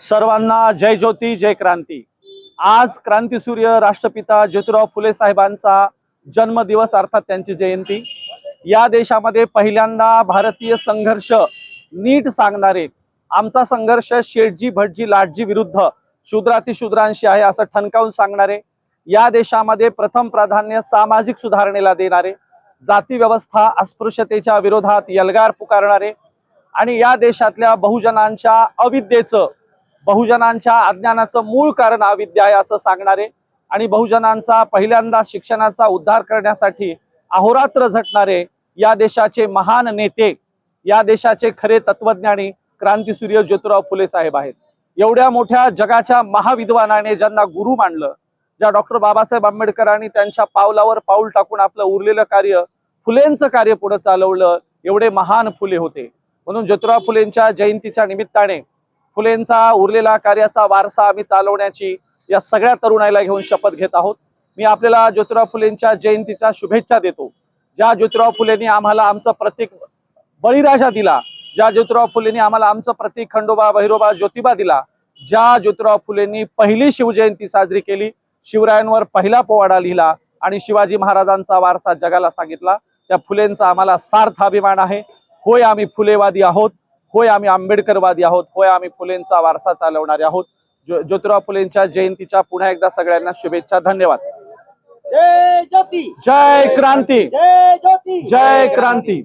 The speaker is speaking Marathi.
सर्वांना जय ज्योती जय क्रांती. आज क्रांतीसूर्य राष्ट्रपिता ज्योतिराव फुले साहेबांचा जन्मदिवस अर्थात त्यांची जयंती. या देशामध्ये पहिल्यांदा भारतीय संघर्ष नीट सांगणारे आमचा संघर्ष शेठजी भटजी लाटजी विरुद्ध शूद्रातिशूद्रांशी आहे असं ठणकावून सांगणारे या देशामध्ये प्रथम प्राधान्य सामाजिक सुधारणेला देणारे जाती व्यवस्था अस्पृश्यतेच्या विरोधात यलगार पुकारणारे आणि या देशातल्या बहुजनांच्या अविद्येचं बहुजनांच्या अज्ञानाचं मूळ कारण अविद्या आहे असं सांगणारे आणि बहुजनांचा पहिल्यांदा शिक्षणाचा उद्धार करण्यासाठी अहोरात्र झटणारे या देशाचे महान नेते या देशाचे खरे तत्वज्ञानी क्रांतीसूर्य ज्योतिराव फुले साहेब आहेत. एवढ्या मोठ्या जगाच्या महाविद्वानाने ज्यांना गुरु मानलं ज्या डॉक्टर बाबासाहेब आंबेडकरांनी त्यांच्या पावलावर पाऊल टाकून आपलं उरलेलं कार्य फुलेंचं कार्य पुढे चालवलं एवढे महान फुले होते. म्हणून ज्योतिराव फुलेंच्या जयंतीच्या निमित्ताने फुलेंचा उरलेला कार्याचा वारसा आम्ही चालवण्याची या सगळ्या तरुणाईला घेऊन शपथ घेत आहोत. मी आपल्याला ज्योतिराव फुलेंच्या जयंतीच्या शुभेच्छा देतो. ज्या ज्योतिराव फुलेंनी आम्हाला आमचं प्रतीक बळीराजा दिला ज्या ज्योतिराव फुलेंनी आम्हाला आमचं प्रतीक खंडोबा भैरोबा ज्योतिबा दिला ज्या ज्योतिराव फुलेंनी पहिली शिवजयंती साजरी केली शिवरायांवर पहिला पोवाडा लिहिला आणि शिवाजी महाराजांचा वारसा जगाला सांगितला त्या फुलेंचा आम्हाला सार्थ अभिमान आहे. होय आम्ही फुलेवादी आहोत. होय आम्ही आंबेडकरवादी आहोत होय आम्ही फुलेंचा वारसा चालवणारे आहोत. ज्यो- ज्योतिराव फुलेंच्या जयंतीच्या पुन्हा एकदा सगळ्यांना शुभेच्छा धन्यवाद. जय ज्योती! जय क्रांती! जय ज्योती! जय क्रांती!